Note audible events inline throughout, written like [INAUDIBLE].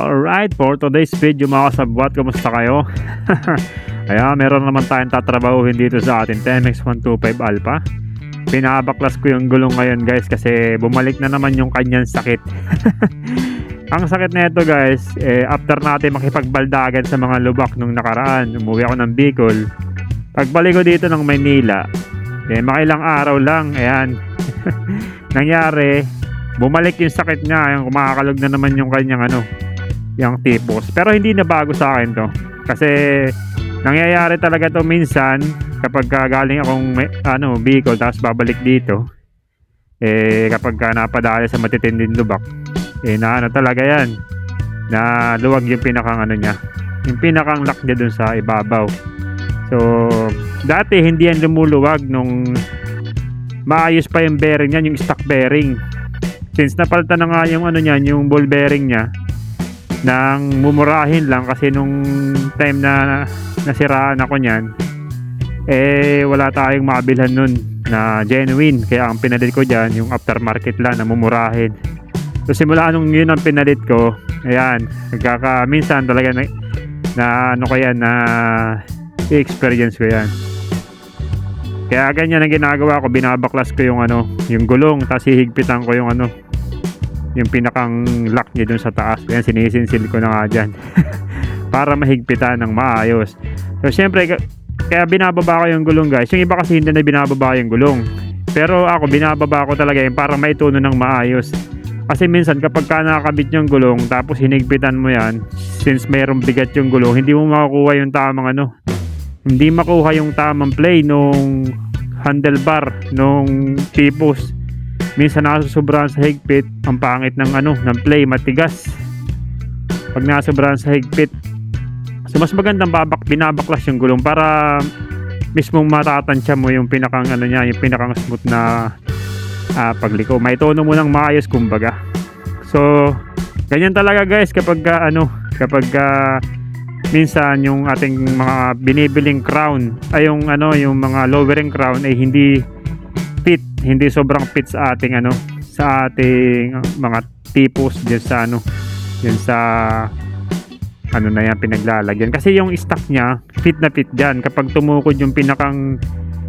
Alright, for today's video mga kasabwat, kumusta kayo? [LAUGHS] Kaya meron naman tayong tatrabahuhin dito sa atin, TMX 125 Alpha. Pinabaklas ko yung gulong ngayon guys kasi bumalik na naman yung kanyang sakit. [LAUGHS] Ang sakit na ito guys, eh, after natin makipagbaldagan sa mga lubak nung nakaraan, umuwi ako ng Bicol. Pagbalik ko dito ng Maynila, eh, makailang araw lang, ayan. [LAUGHS] Nangyari, bumalik yung sakit niya, yung kumakakalog na naman yung kanyang ano, yung tipos. Pero hindi na bago sa akin to. Kasi nangyayari talaga to minsan kapag ka galing akong ano, Bicol tapos babalik dito. Eh kapag ka napadali sa matitinding lubak, eh na ano talaga yan. Na luwag yung pinakang ano niya. Yung pinakang lock niya dun sa ibabaw. So, dati hindi yan lumuluwag nung maayos pa yung bearing niyan, yung stock bearing. Since napalitan na nga yung ano niyan, yung ball bearing niya, nang mumurahin lang kasi nung time na nasiraan ako niyan eh wala tayong mabilhan nun na genuine. Kaya ang pinalit ko dyan yung aftermarket lang na mumurahin. So simula nung yun ang pinalit ko ayan nagkaka minsan talaga na, na ano ko yan na experience ko yan. Kaya ganyan ang ginagawa ko binabaklas ko yung ano yung gulong tapos hihigpitan ko yung ano yung pinakang lock niya dun sa taas. Ayan, sinisinsil ko na nga dyan. [LAUGHS] para mahigpitan ng maayos. So, syempre, ka- kaya binababa ko yung gulong guys. Yung iba kasi hindi na binababa yung gulong. Pero ako, binababa ko talaga yun para maituno ng maayos. Kasi minsan kapag ka nakakabit yung gulong tapos hinigpitan mo yan, since mayroong bigat yung gulong, hindi mo makukuha yung tamang ano. Hindi makuha yung tamang play nung handlebar, nung tipos minsan nasusobrahan sa higpit ang pangit ng ano ng play matigas. Pag nasusobrahan sa higpit. So mas magandang babak binabaklas yung gulong para mismong matatansya mo yung pinakang ano niya yung pinakang smooth na ah, pagliko. May tono mo ng maayos kumbaga. So ganyan talaga guys kapag ah, ano kapag ah, minsan yung ating mga binibiling crown ay yung ano yung mga lowering crown ay hindi fit hindi sobrang fit sa ating ano sa ating mga tipos diyan sa ano diyan sa ano na yan pinaglalagyan. Kasi yung stock niya fit na fit diyan kapag tumukod yung pinakang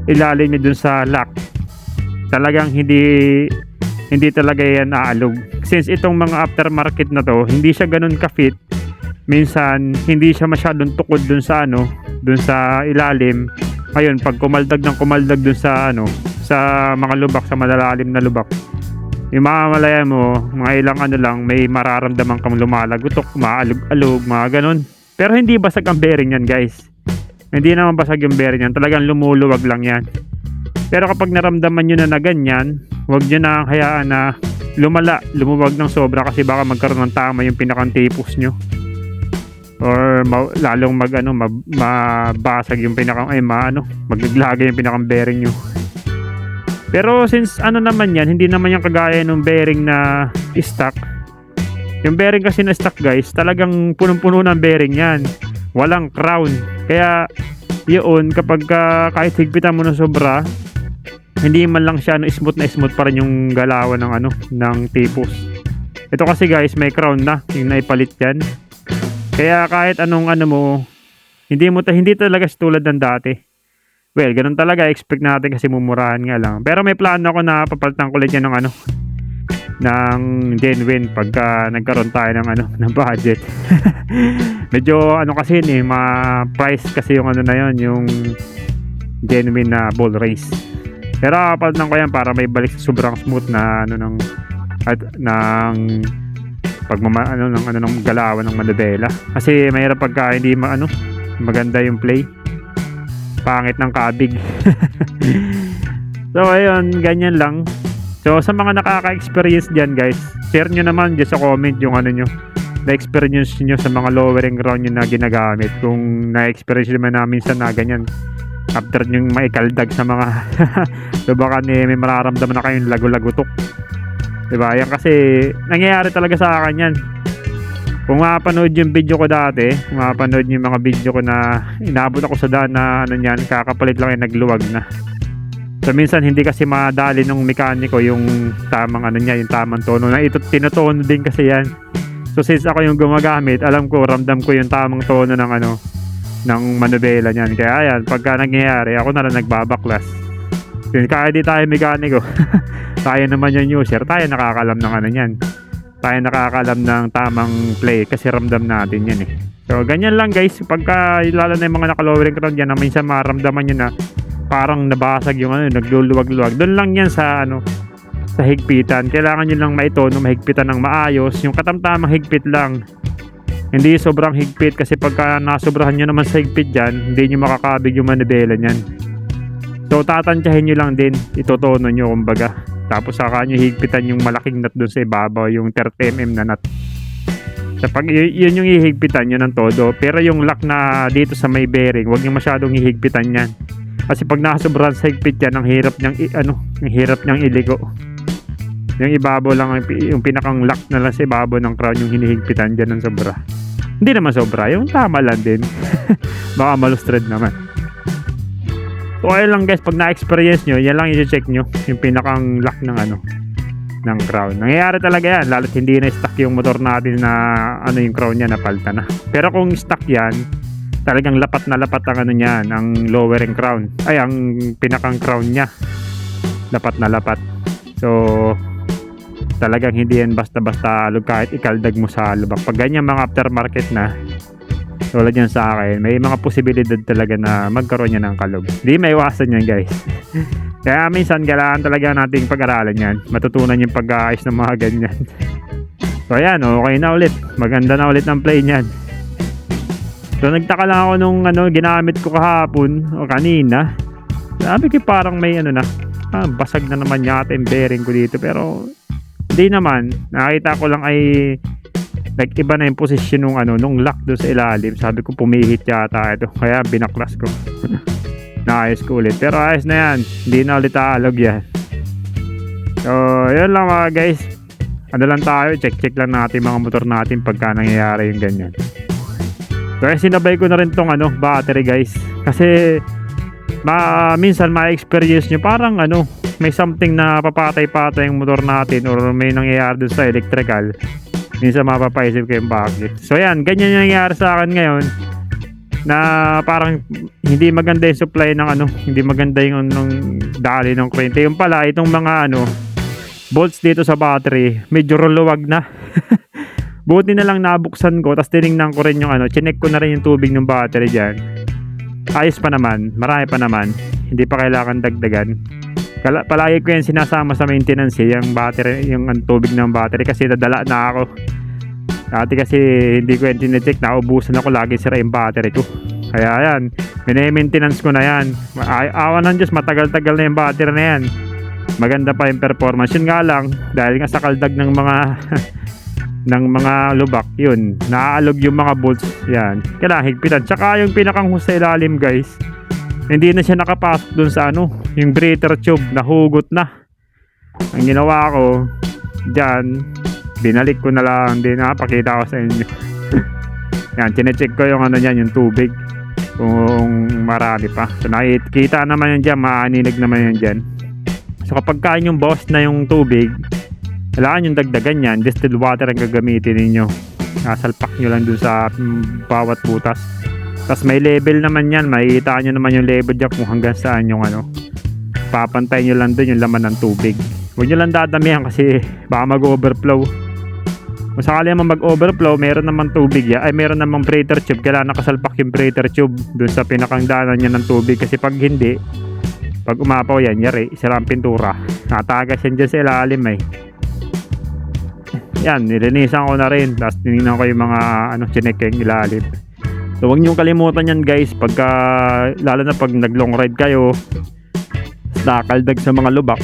ilalim niya dun sa lock talagang hindi hindi talaga yan aalog. Since itong mga aftermarket na to hindi siya ganun ka-fit. Minsan hindi siya masyadong tukod dun sa ano dun sa ilalim. Ngayon pag kumaldag ng kumaldag dun sa ano sa mga lubak sa malalalim na lubak. Yung mamamalaya mo mga ilang ano lang may mararamdaman kang lumalagutok maalog-alog mga ganun. Pero hindi basag ang bearing yan guys. Hindi naman basag yung bearing yan. Talagang lumuluwag lang yan. Pero kapag naramdaman nyo na na ganyan huwag nyo na hayaan na lumala lumuwag ng sobra kasi baka magkaroon ng tama yung pinakang tipos nyo. Or ma- lalong mag ano mab- mabasag yung pinakang ay maano maglaglaga yung pinakang bearing nyo pero since ano naman yan, hindi naman yung kagaya ng bearing na stock. Yung bearing kasi na stock guys, talagang punong-puno ng bearing yan. Walang crown. Kaya yun, kapag ka, kahit higpitan mo ng sobra, hindi man lang siya no, smooth na smooth pa rin yung galawan ng ano, ng tipos. Ito kasi guys, may crown na, yung naipalit yan. Kaya kahit anong ano mo, hindi mo ta hindi talaga tulad ng dati. Well, ganun talaga. Expect natin kasi mumurahan nga lang. Pero may plano ako na papalitan ko ulit yan ng ano, ng genuine pagka nagkaroon tayo ng ano, [LAUGHS] ng budget. [LAUGHS] Medyo ano kasi yun eh, ma-price kasi yung ano na yun, yung genuine na ball race. Pero papalitan ko yan para may balik sa sobrang smooth na ano ng at ng pagmama ano ng ano ng galawan ng Manadela. Kasi mahirap pagka hindi ma, ano maganda yung play pangit ng kabig. [LAUGHS] so ayun, ganyan lang. So sa mga nakaka-experience diyan guys, share nyo naman dyan sa comment yung ano nyo na-experience nyo sa mga lowering ground nyo na ginagamit. Kung na-experience naman namin sa na ganyan after nyo maikaldag sa mga [LAUGHS] so baka eh, may mararamdaman na kayong lago-lagutok. Diba? Yan kasi nangyayari talaga sa akin yan. Kung mapanood yung video ko dati, kung mapanood yung mga video ko na inabot ako sa daan na ano niyan, kakapalit lang yung nagluwag na. So minsan hindi kasi madali ng mekaniko yung tamang ano niya, yung tamang tono na ito tinutono din kasi yan. So since ako yung gumagamit, alam ko, ramdam ko yung tamang tono ng ano, ng manubela niyan. Kaya ayan, pagka nangyayari, ako na lang nagbabaklas. Yun, kaya di tayo mekaniko. [LAUGHS] tayo naman yung user, tayo nakakalam ng ano niyan. Tayo nakakalam ng tamang play kasi ramdam natin yan eh. So, ganyan lang guys. Pagka lalo na yung mga naka-lowering crown dyan na minsan maramdaman nyo na parang nabasag yung ano, nagluluwag-luwag. Doon lang yan sa ano, sa higpitan. Kailangan nyo lang maitono, mahigpitan ng maayos. Yung katamtamang higpit lang. Hindi sobrang higpit kasi pagka nasobrahan nyo naman sa higpit dyan, hindi nyo makakabig yung manibela nyan. So tatantyahin nyo lang din, itotono nyo kumbaga. Tapos saka nyo higpitan yung malaking nut doon sa ibabaw, yung 30mm na nut. So pag yun yung ihigpitan nyo ng todo. Pero yung lock na dito sa may bearing, huwag nyo masyadong ihigpitan yan. Kasi pag nasobrahan sa higpit yan, ang hirap niyang, ano, ang hirap niyang iligo. Yung ibabaw lang, yung pinakang lock na lang sa ibabaw ng crown yung hinihigpitan dyan ng sobra. Hindi naman sobra, yung tama lang din. [LAUGHS] Baka malustred naman. So ayun lang guys, pag na-experience nyo, yan lang i-check nyo. Yung pinakang lock ng ano, ng crown. Nangyayari talaga yan, lalo't hindi na stock yung motor natin na ano yung crown niya, napalta na. Pero kung stock yan, talagang lapat na lapat ang ano niya, ang lowering crown. Ay, ang pinakang crown niya. Lapat na lapat. So, talagang hindi yan basta-basta kahit ikaldag mo sa lubak. Pag ganyan mga aftermarket na, tulad yan sa akin, may mga posibilidad talaga na magkaroon yan ng kalog. Hindi may iwasan yan guys. [LAUGHS] Kaya minsan kailangan talaga nating pag-aralan yan. Matutunan yung pag-aayos ng mga ganyan. [LAUGHS] so ayan, okay na ulit. Maganda na ulit ang play niyan. So nagtaka lang ako nung ano, ginamit ko kahapon o kanina. Sabi ko parang may ano na, ah, basag na naman yata yung bearing ko dito. Pero hindi naman. Nakita ko lang ay nag-iba na yung posisyon nung ano, nung lock doon sa ilalim. Sabi ko pumihit yata ito. Kaya binaklas ko. [LAUGHS] Naayos ko ulit. Pero ayos na yan. Hindi na ulit aalog yan. So, yun lang mga guys. Ano lang tayo, check-check lang natin mga motor natin pagka nangyayari yung ganyan. Kaya sinabay ko na rin tong ano, battery guys. Kasi ma minsan ma-experience nyo parang ano, may something na papatay-patay yung motor natin or may nangyayari sa electrical. Minsan mapapaisip kayo bakit. So yan, ganyan yung nangyayari sa akin ngayon na parang hindi maganda yung supply ng ano, hindi maganda yung nung dali ng kurente. Yung pala, itong mga ano, bolts dito sa battery, medyo ruluwag na. [LAUGHS] Buti na lang nabuksan ko, tapos tinignan ko rin yung ano, chinek ko na rin yung tubig ng battery dyan. Ayos pa naman, marami pa naman. Hindi pa kailangan dagdagan. Kala, palagi ko yan sinasama sa maintenance eh, yung battery, yung tubig ng battery kasi nadala na ako. Dati kasi hindi ko yan tinecheck, naubusan ako lagi sira yung battery ko. Kaya yan, mini-maintenance ko na yan. Ay, awan ng Diyos, matagal-tagal na yung battery na yan. Maganda pa yung performance. Yun nga lang, dahil nga sa kaldag ng mga [LAUGHS] ng mga lubak, yun, naaalog yung mga bolts, yan. Kailangan higpitan. Tsaka yung pinakang hose sa ilalim, guys, hindi na siya nakapasok dun sa ano, yung breather tube, nahugot na. Ang ginawa ko, dyan, binalik ko na lang din, napakita ko sa inyo. [LAUGHS] yan, chinecheck ko yung ano yan, yung tubig. Kung marami pa. So nakikita naman yan dyan, maaninig naman yan dyan. So kapag kain yung boss na yung tubig, kailangan yung dagdagan yan, distilled water ang gagamitin ninyo. Nasalpak nyo lang dun sa mm, bawat butas. Tapos may level naman yan, makikita nyo naman yung level dyan kung hanggang saan yung ano. Papantay nyo lang dun yung laman ng tubig. Huwag nyo lang dadamihan kasi baka mag-overflow. Kung sakali naman mag-overflow, meron naman tubig ya. Ay, meron namang breather tube. Kailangan nakasalpak yung breather tube dun sa pinakang daanan niya ng tubig. Kasi pag hindi, pag umapaw yan, yari, sira ang pintura. Natagas yan dyan sa ilalim eh. Yan, nilinisan ko na rin. Tapos tinignan ko yung mga ano, chinek yung ilalim. So, huwag niyong kalimutan yan guys. Pagka, lalo na pag nag long ride kayo, nakaldag sa mga lubak.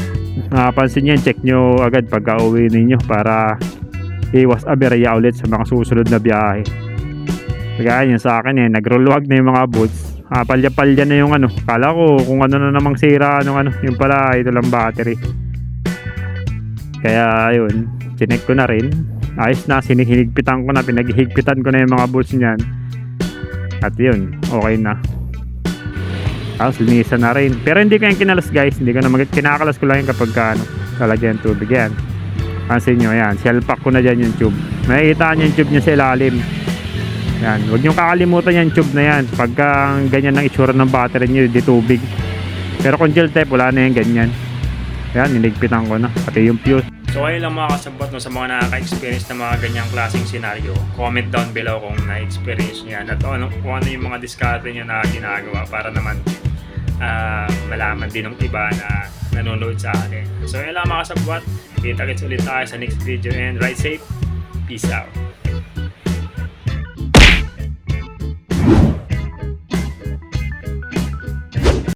Napansin yan, check nyo agad pagka uwi ninyo para iwas aberya ulit sa mga susunod na biyahe. Kaya yun sa akin eh, nagruluwag na yung mga boots. Ah, palya-palya na yung ano. Kala ko kung ano na namang sira nung ano, yung pala ito lang battery. Kaya yun, chinek ko na rin. Ayos na, sinihinigpitan ko na, pinaghihigpitan ko na yung mga bolts niyan. At yun, okay na. Tapos linisan na rin. Pero hindi ko yung kinalas guys, hindi ko na mag kinakalas ko lang yung kapag ka, ano, lalagyan ng tubig yan. Pansin nyo, yan, shell pack ko na dyan yung tube. Makikita niyo yung tube niya sa ilalim. Yan, huwag niyong kakalimutan yung tube na yan. Pagka ganyan ang itsura ng battery niyo, di tubig. Pero kung gel type, wala na yung ganyan. Yan, niligpitan ko na. Pati yung fuse. So ayun lang mga kasabot no, sa mga nakaka-experience ng mga ganyang klaseng senaryo. Comment down below kung na-experience niyo yan at ano, kung ano yung mga diskarte niyo na ginagawa para naman ah, malaman din ng iba na nanonood sa akin. So ayun lang mga kasabot. Kita-kits ulit tayo sa next video and ride safe. Peace out.